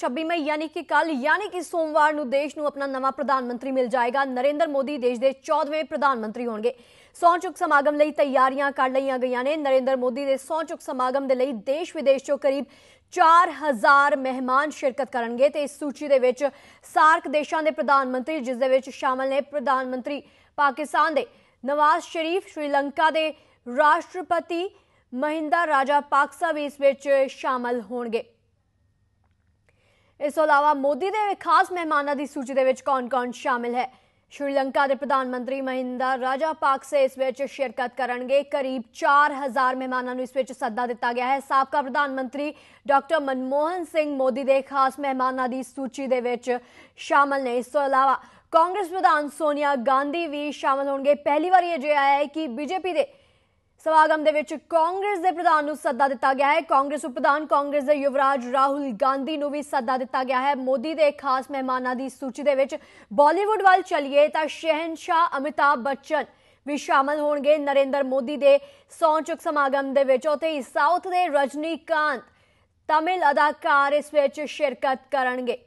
26 ਮਈ, ਯਾਨੀ ਕਿ ਕੱਲ ਯਾਨੀ ਕਿ ਸੋਮਵਾਰ ਨੂੰ ਦੇਸ਼ ਨੂੰ ਆਪਣਾ ਨਵਾਂ ਪ੍ਰਧਾਨ ਮੰਤਰੀ ਮਿਲ ਜਾਏਗਾ। ਨਰਿੰਦਰ ਮੋਦੀ ਦੇਸ਼ ਦੇ 14ਵੇਂ ਪ੍ਰਧਾਨ ਮੰਤਰੀ ਹੋਣਗੇ। ਸਹੁੰ ਚੁੱਕ ਸਮਾਗਮ ਲਈ ਤਿਆਰੀਆਂ ਕਰ ਲਈਆਂ ਗਈਆਂ ਨੇ। ਨਰਿੰਦਰ ਮੋਦੀ ਦੇ ਸਹੁੰ ਚੁੱਕ ਸਮਾਗਮ ਦੇ ਲਈ ਦੇਸ਼ ਵਿਦੇਸ਼ ਚੋਂ ਕਰੀਬ 4000 ਮਹਿਮਾਨ ਸ਼ਿਰਕਤ ਕਰਨਗੇ ਤੇ ਇਸ ਸੂਚੀ ਦੇ ਵਿੱਚ ਸਾਰਕ ਦੇਸ਼ਾਂ ਦੇ ਪ੍ਰਧਾਨ ਮੰਤਰੀ, ਜਿਸ ਦੇ ਵਿੱਚ ਸ਼ਾਮਲ ਨੇ ਪ੍ਰਧਾਨ ਮੰਤਰੀ ਪਾਕਿਸਤਾਨ ਦੇ ਨਵਾਜ਼ ਸ਼ਰੀਫ, ਸ਼੍ਰੀਲੰਕਾ ਦੇ ਰਾਸ਼ਟਰਪਤੀ ਮਹਿੰਦਾ ਰਾਜਾ ਪਾਕਸਾ ਵੀ ਇਸ ਵਿੱਚ ਸ਼ਾਮਲ ਹੋਣਗੇ। ਇਸ ਤੋਂ ਇਲਾਵਾ ਮੋਦੀ ਦੇ ਖਾਸ ਮਹਿਮਾਨਾਂ ਦੀ ਸੂਚੀ ਦੇ ਵਿੱਚ ਕੌਣ-ਕੌਣ ਸ਼ਾਮਿਲ ਹੈ? ਸ਼੍ਰੀਲੰਕਾ ਦੇ ਪ੍ਰਧਾਨ ਮੰਤਰੀ ਮਹਿੰਦਾ ਰਾਜਾ ਪਾਕਸੇ ਇਸ ਵਿੱਚ ਸ਼ਿਰਕਤ ਕਰਨਗੇ। ਕਰੀਬ 4000 ਮਹਿਮਾਨਾਂ ਨੂੰ ਇਸ ਵਿੱਚ ਸੱਦਾ ਦਿੱਤਾ ਗਿਆ ਹੈ। ਸਾਬਕਾ ਪ੍ਰਧਾਨ ਮੰਤਰੀ ਡਾਕਟਰ ਮਨਮੋਹਨ ਸਿੰਘ ਮੋਦੀ ਦੇ ਖਾਸ ਮਹਿਮਾਨਾਂ ਦੀ ਸੂਚੀ ਦੇ ਵਿੱਚ ਸ਼ਾਮਲ ਨੇ। ਇਸ ਤੋਂ ਇਲਾਵਾ ਕਾਂਗਰਸ ਪ੍ਰਧਾਨ ਸੋਨੀਆ ਗਾਂਧੀ ਵੀ ਸ਼ਾਮਲ ਹੋਣਗੇ। ਪਹਿਲੀ ਵਾਰ ਇਹ ਅਜਿਹਾ ਹੈ ਕਿ ਬੀਜੇਪੀ ਦੇ ਸਮਾਗਮ ਦੇ ਵਿੱਚ ਕਾਂਗਰਸ ਦੇ ਪ੍ਰਧਾਨ ਨੂੰ ਸੱਦਾ ਦਿੱਤਾ ਗਿਆ ਹੈ। ਕਾਂਗਰਸ ਉਪ ਪ੍ਰਧਾਨ ਕਾਂਗਰਸ ਦੇ ਯੁਵਰਾਜ ਰਾਹੁਲ ਗਾਂਧੀ ਨੂੰ ਵੀ ਸੱਦਾ ਦਿੱਤਾ ਗਿਆ ਹੈ। ਮੋਦੀ ਦੇ ਖਾਸ ਮਹਿਮਾਨਾਂ ਦੀ ਸੂਚੀ ਦੇ ਵਿੱਚ ਬਾਲੀਵੁੱਡ ਵੱਲ ਚੱਲੀਏ ਤਾਂ ਸ਼ਹਿਨशाह ਅਮਿਤਾਭ ਬੱਚਨ ਵੀ ਸ਼ਾਮਲ ਹੋਣਗੇ। ਨਰਿੰਦਰ ਮੋਦੀ ਦੇ ਸੌਂਚੁਕ ਸਮਾਗਮ ਦੇ ਵਿੱਚ ਉਥੇ ਹੀ ਸਾਊਥ ਦੇ ਰਜਨੀਕਾਂਤ, ਤਮਿਲ ਅਦਾਕਾਰ ਇਸ ਵਿੱਚ ਸ਼ਿਰਕਤ ਕਰਨਗੇ।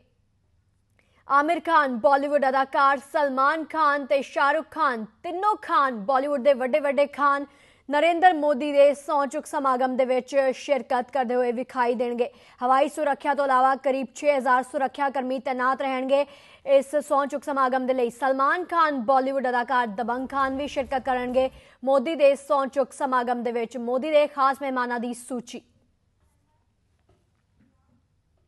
ਆਮਿਰ ਖਾਨ, ਬਾਲੀਵੁੱਡ ਅਦਾਕਾਰ ਸਲਮਾਨ ਖਾਨ ਤੇ ਸ਼ਾਹਰੁਖ ਖਾਨ, ਤਿੰਨੋਂ ਖਾਨ ਬਾਲੀਵੁੱਡ ਦੇ ਵੱਡੇ ਵੱਡੇ ਖਾਨ ਨਰਿੰਦਰ ਮੋਦੀ ਦੇ ਸੌਂਚੁਕ ਸਮਾਗਮ ਦੇ ਵਿੱਚ ਸ਼ਿਰਕਤ ਕਰਦੇ ਹੋਏ ਵਿਖਾਈ ਦੇਣਗੇ। ਹਵਾਈ ਸੁਰੱਖਿਆ ਤੋਂ ਇਲਾਵਾ ਕਰੀਬ 6000 ਸੁਰੱਖਿਆ ਕਰਮੀ ਤਾਇਨਾਤ ਰਹਿਣਗੇ। ਇਸ ਸੌਂਚੁਕ ਸਮਾਗਮ ਦੇ ਲਈ ਸਲਮਾਨ ਖਾਨ, ਬਾਲੀਵੁੱਡ ਅਦਾਕਾਰ ਦਬੰਗ ਖਾਨ ਵੀ ਸ਼ਿਰਕਤ ਕਰਨਗੇ। ਮੋਦੀ ਦੇ ਸੌਂਚੁਕ ਸਮਾਗਮ ਦੇ ਵਿੱਚ ਮੋਦੀ ਦੇ ਖਾਸ ਮਹਿਮਾਨਾਂ ਦੀ ਸੂਚੀ।